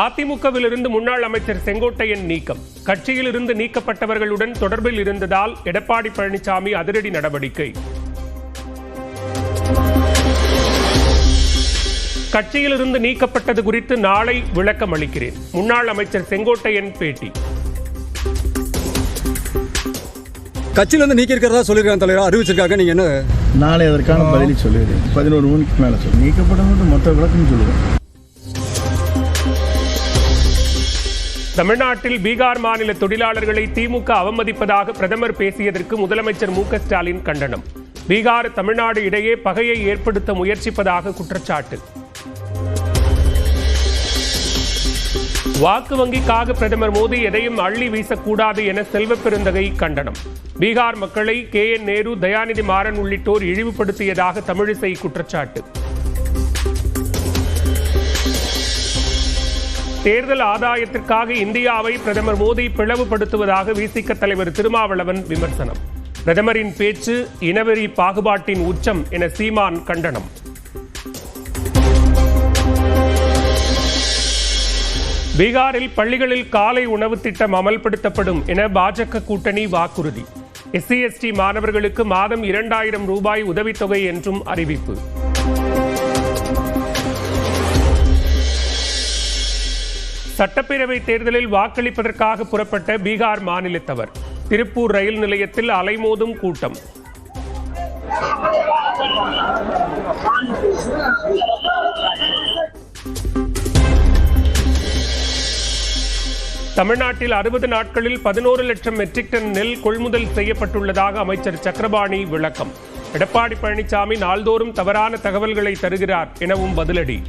அதிமுகவிலிருந்து முன்னாள் அமைச்சர் செங்கோட்டையன் நீக்கம். கட்சியிலிருந்து நீக்கப்பட்டவர்களுடன் தொடர்பில் இருந்ததால் எடப்பாடி பழனிசாமி அதிரடி நடவடிக்கை. கட்சியிலிருந்து நீக்கப்பட்டது குறித்து நாளை விளக்கம் அளிக்கிறேன். முன்னாள் அமைச்சர் செங்கோட்டையன் பேட்டி. கட்சியில இருந்து நீக்கி இருக்கிறதா சொல்லியிருக்காங்க தலைவர். அறிவிச்சிருக்காங்க. நீங்க என்ன? நாளை அதற்கான பதிலை சொல்லுகிறேன் பதினோரு மணிக்கு மேலே சொல்லு. நீக்கப்படும் மொத்த விளக்கம் சொல்லுவேன் தமிழ்நாட்டில் பீகார் மாநில தொழிலாளர்களை திமுக அவமதிப்பதாக பிரதமர் பேசியதற்கு முதலமைச்சர் மு ஸ்டாலின் கண்டனம். பீகார் தமிழ்நாடு இடையே பகையை ஏற்படுத்த முயற்சிப்பதாக குற்றச்சாட்டு. வாக்கு வங்கிக்காக பிரதமர் மோடி எதையும் அள்ளி வீசக்கூடாது என செல்வ பெருந்தகை கண்டனம். பீகார் மக்களை கே என் நேரு தயாநிதி மாறன் உள்ளிட்டோர் இழிவுபடுத்தியதாக தமிழிசை குற்றச்சாட்டு. தேர்தல் ஆதாயத்திற்காக இந்தியாவை பிரதமர் மோடி பிளவுபடுத்துவதாக விசிக தலைவர் திருமாவளவன் விமர்சனம். பிரதமரின் பேச்சு இனவெறி பாகுபாட்டின் உச்சம் என சீமான் கண்டனம். பீகாரில் பள்ளிகளில் காலை உணவு திட்டம் அமல்படுத்தப்படும் என பாஜக கூட்டணி வாக்குறுதி. எஸ்சி எஸ்டி மாணவர்களுக்கு மாதம் இரண்டாயிரம் ரூபாய் உதவித்தொகை என்றும் அறிவிப்பு. சட்டப்பேரவை தேர்தலில் வாக்களிப்பதற்காக புறப்பட்ட பீகார் மாநிலத்தவர். திருப்பூர் ரயில் நிலையத்தில் அலைமோதும் கூட்டம். தமிழ்நாட்டில் அறுபது நாட்களில் பதினோரு லட்சம் மெட்ரிக் டன் நெல் கொள்முதல் செய்யப்பட்டுள்ளதாக அமைச்சர் சக்கரபாணி விளக்கம். எடப்பாடி பழனிசாமி நாள்தோறும் தவறான தகவல்களை தருகிறார் எனவும் பதிலடி.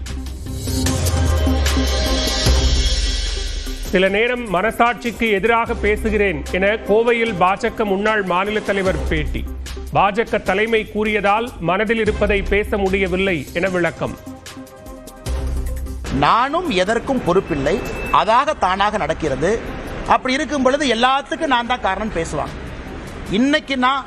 சில நேரம் மனசாட்சிக்கு எதிராக பேசுகிறேன் என கோவையில் பாஜக முன்னாள் மாநில தலைவர் பேட்டி. பாஜக தலைமை கூறியதால் மனதில் இருப்பதை பேச முடியவில்லை என விளக்கம். நானும் எதற்கும் பொறுப்பில்லை. அதாக தானாக நடக்கிறது. அப்படி இருக்கும் பொழுது எல்லாத்துக்கும் நான் தான் காரணம் பேசுவாங்க இன்னைக்கு நான்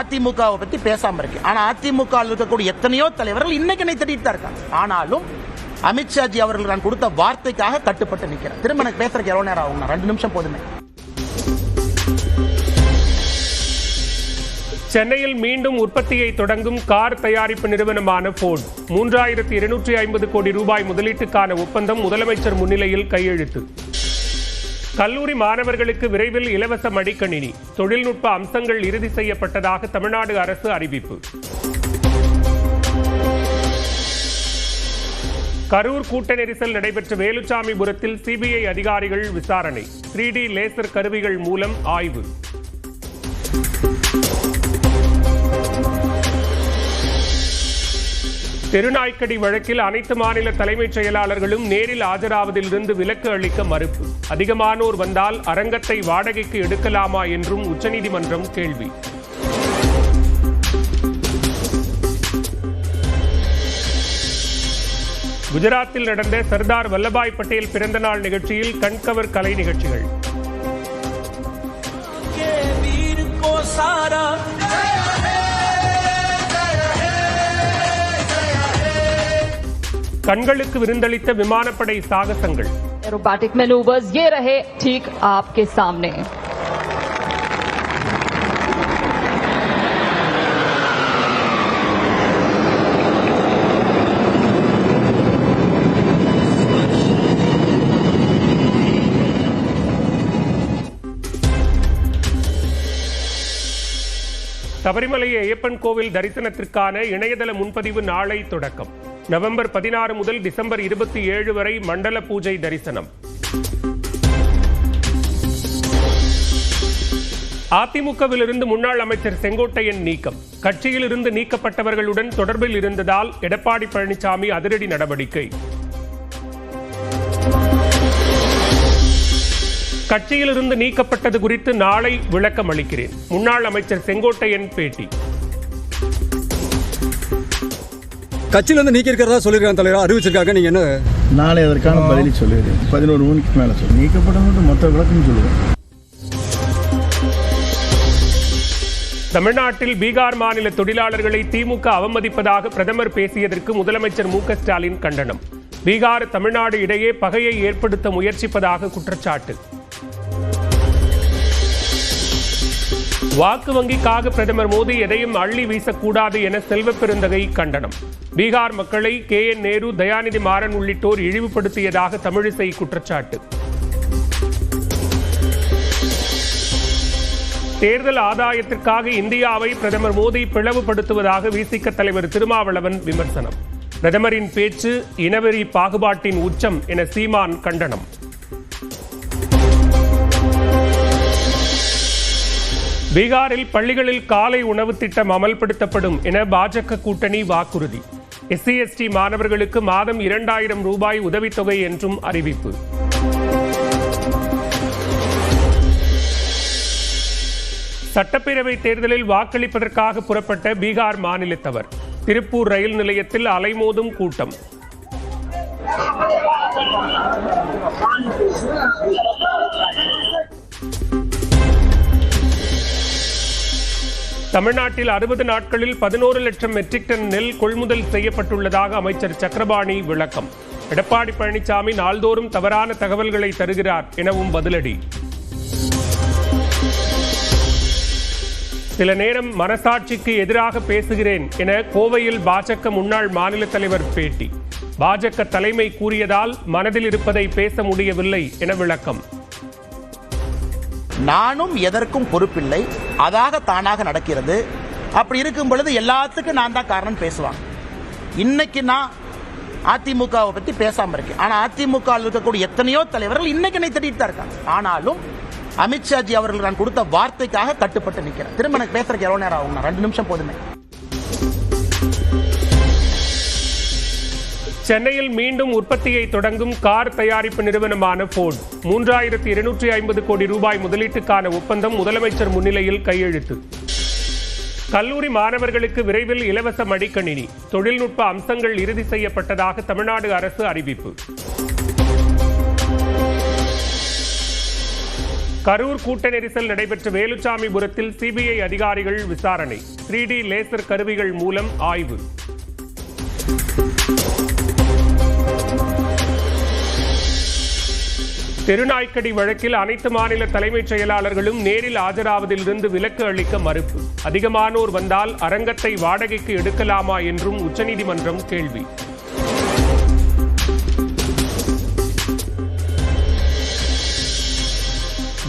அதிமுகவை பத்தி பேசாம இருக்கேன். ஆனா அதிமுக இருக்கக்கூடிய எத்தனையோ தலைவர்கள் இன்னைக்கு என்னை திட்டிட்டு தான் இருக்காங்க. ஆனாலும் அமித்ஷாஜி அவர்கள் நான் கொடுத்த வார்த்தைக்காக கட்டுப்பட்டு நிற்கிறேன் திரும்ப எனக்கு பேசுறதுக்கு எவ்வளவு நேரம் ஆகும் ரெண்டு நிமிஷம் போதுமே. சென்னையில் மீண்டும் உற்பத்தியை தொடங்கும் கார் தயாரிப்பு நிறுவனமான போர்டு மூன்றாயிரத்தி இருநூற்றி ஐம்பது கோடி ரூபாய் முதலீட்டுக்கான ஒப்பந்தம் முதலமைச்சர் முன்னிலையில் கையெழுத்து. கல்லூரி மாணவர்களுக்கு விரைவில் இலவச மடிக்கணினி. தொழில்நுட்ப அம்சங்கள் இறுதி செய்யப்பட்டதாக தமிழ்நாடு அரசு அறிவிப்பு. கரூர் கூட்ட நெரிசல் நடைபெற்ற வேலுச்சாமிபுரத்தில் சிபிஐ அதிகாரிகள் விசாரணை. த்ரீ டி லேசர் கருவிகள் மூலம் ஆய்வு. தெருநாய்க்கடி வழக்கில் அனைத்து மாநில தலைமைச் செயலாளர்களும் நேரில் ஆஜராவதிலிருந்து விலக்கு அளிக்க மறுப்பு. அதிகமானோர் வந்தால் அரங்கத்தை வாடகைக்கு எடுக்கலாமா என்றும் உச்சநீதிமன்றம் கேள்வி. குஜராத்தில் நடந்த சர்தார் வல்லபாய் பட்டேல் பிறந்தநாள் நிகழ்ச்சியில் கண்கவர் கலை நிகழ்ச்சிகள் के वीर को सारा கண்களுக்கு விருந்தளித்த விமானப்படை சாகசங்கள் एरोबैटिक मैनूवर्स ये रहे ठीक आपके सामने சபரிமலை ஐயப்பன் கோவில் தரிசனத்திற்கான இணையதள முன்பதிவு நாளை தொடக்கம். நவம்பர் பதினாறு முதல் டிசம்பர் இருபத்தி ஏழு வரை மண்டல பூஜை தரிசனம். அதிமுகவிலிருந்து முன்னாள் அமைச்சர் செங்கோட்டையன் நீக்கம். கட்சியிலிருந்து நீக்கப்பட்டவர்களுடன் தொடர்பில் இருந்ததால் எடப்பாடி பழனிசாமி அதிரடி நடவடிக்கை. கட்சியிலிருந்து நீக்கப்பட்டது குறித்து நாளை விளக்கம் அளிக்கிறேன். முன்னாள் அமைச்சர் செங்கோட்டையன் பேட்டி. கட்சியில இருந்து நீக்கி இருக்கிறதா சொல்லியிருக்காங்க தலைவர் அறிவிச்சிருக்காங்க நீங்க என்ன? நாளை அதற்கான பதிலை சொல்லுகிறேன் பதினோரு மணிக்கு மேலே சொல்லு. நீக்கப்படும் மொத்த விளக்கம் சொல்லுவேன். தமிழ்நாட்டில் பீகார் மாநில தொழிலாளர்களை திமுக அவமதிப்பதாக பிரதமர் பேசியதற்கு முதலமைச்சர் மு க ஸ்டாலின் கண்டனம். பீகார் தமிழ்நாடு இடையே பகையை ஏற்படுத்த முயற்சிப்பதாக குற்றச்சாட்டு. வாக்கு வங்கிக்காக பிரதமர் மோடி எதையும் அள்ளி வீசக்கூடாது என செல்வ பெருந்தகை கண்டனம். பீகார் மக்களை கே. என். நேரு தயாநிதி மாறன் உள்ளிட்டோர் இழிவுபடுத்தியதாக தமிழிசை குற்றச்சாட்டு. தேர்தல் ஆதாயத்திற்காக இந்தியாவை பிரதமர் மோடி பிளவுபடுத்துவதாக விசிக தலைவர் திருமாவளவன் விமர்சனம். பிரதமரின் பேச்சு இனவெறி பாகுபாட்டின் உச்சம் என சீமான் கண்டனம். பீகாரில் பள்ளிகளில் காலை உணவு திட்டம் அமல்படுத்தப்படும் என பாஜக கூட்டணி வாக்குறுதி. எஸ்சி எஸ்டி மாணவர்களுக்கு மாதம் இரண்டாயிரம் ரூபாய் உதவித்தொகை என்றும் அறிவிப்பு. சட்டப்பேரவை தேர்தலில் வாக்களிப்பதற்காக புறப்பட்ட பீகார் மாநிலத்தவர். திருப்பூர் ரயில் நிலையத்தில் அலைமோதும் கூட்டம். தமிழ்நாட்டில் அறுபது நாட்களில் பதினோரு லட்சம் மெட்ரிக் டன் நெல் கொள்முதல் செய்யப்பட்டுள்ளதாக அமைச்சர் சக்கரபாணி விளக்கம். எடப்பாடி பழனிசாமி நாள்தோறும் தவறான தகவல்களை தருகிறார் எனவும் பதிலடி. சில நேரம் மனசாட்சிக்கு எதிராக பேசுகிறேன் என கோவையில் பாஜக முன்னாள் மாநில தலைவர் பேட்டி. பாஜக தலைமை கூறியதால் மனதில் இருப்பதை பேச முடியவில்லை என விளக்கம். நானும் எதற்கும் பொறுப்பில்லை. அதாக தானாக நடக்கிறது. அப்படி இருக்கும் பொழுது எல்லாத்துக்கும் நான் தான் காரணம் பேசுவாங்க இன்னைக்கு நான் அதிமுகவை பற்றி பேசாமல் இருக்கேன். ஆனால் அதிமுகவில் இருக்கக்கூடிய எத்தனையோ தலைவர்கள் இன்னைக்கு என்னை தான் இருக்காங்க. ஆனாலும் அமித்ஷாஜி அவர்கள் நான் கொடுத்த வார்த்தைக்காக கட்டுப்பட்டு நிற்கிறேன். திரும்ப எனக்கு பேசுறதுக்கு எவ்வளோ நேரம் ஆகும்? நான் ரெண்டு நிமிஷம் போதுமே. சென்னையில் மீண்டும் உற்பத்தியை தொடங்கும் கார் தயாரிப்பு நிறுவனமான போர்டு மூன்றாயிரத்தி இருநூற்றி ஐம்பது கோடி ரூபாய் முதலீட்டுக்கான ஒப்பந்தம் முதலமைச்சர் முன்னிலையில் கையெழுத்து. கல்லூரி மாணவர்களுக்கு விரைவில் இலவச மடிக்கணினி. தொழில்நுட்ப அம்சங்கள் இறுதி செய்யப்பட்டதாக தமிழ்நாடு அரசு அறிவிப்பு. கரூர் கூட்ட நெரிசல் நடைபெற்ற வேலுச்சாமிபுரத்தில் சிபிஐ அதிகாரிகள் விசாரணை. த்ரீ டி லேசர் கருவிகள் மூலம் ஆய்வு. தெருநாய்க்கடி வழக்கில் அனைத்து மாநில தலைமைச் செயலாளர்களும் நேரில் ஆஜராவதிலிருந்து விலக்கு அளிக்க மறுப்பு. அதிகமானோர் வந்தால் அரங்கத்தை வாடகைக்கு எடுக்கலாமா என்றும் உச்சநீதிமன்றம் கேள்வி.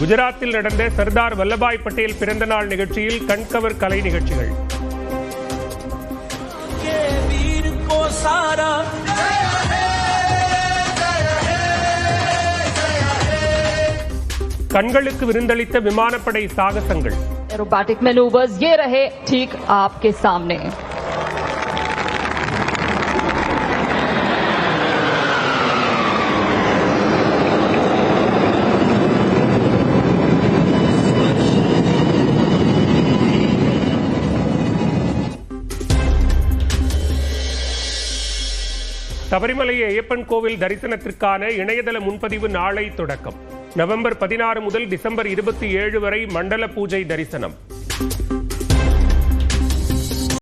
குஜராத்தில் நடந்த சர்தார் வல்லபாய் பட்டேல் பிறந்தநாள் நிகழ்ச்சியில் கண்கவர் கலை நிகழ்ச்சிகள். கண்களுக்கு விருந்தளித்த விமானப்படை சாகசங்கள் एरोबैटिक मैनूवर्स ये रहे ठीक आपके सामने சபரிமலை ஐயப்பன் கோவில் தரிசனத்திற்கான இணையதள முன்பதிவு நாளை தொடக்கம் நவம்பர் பதினாறு முதல் டிசம்பர் இருபத்தி ஏழு வரை மண்டல பூஜை தரிசனம்.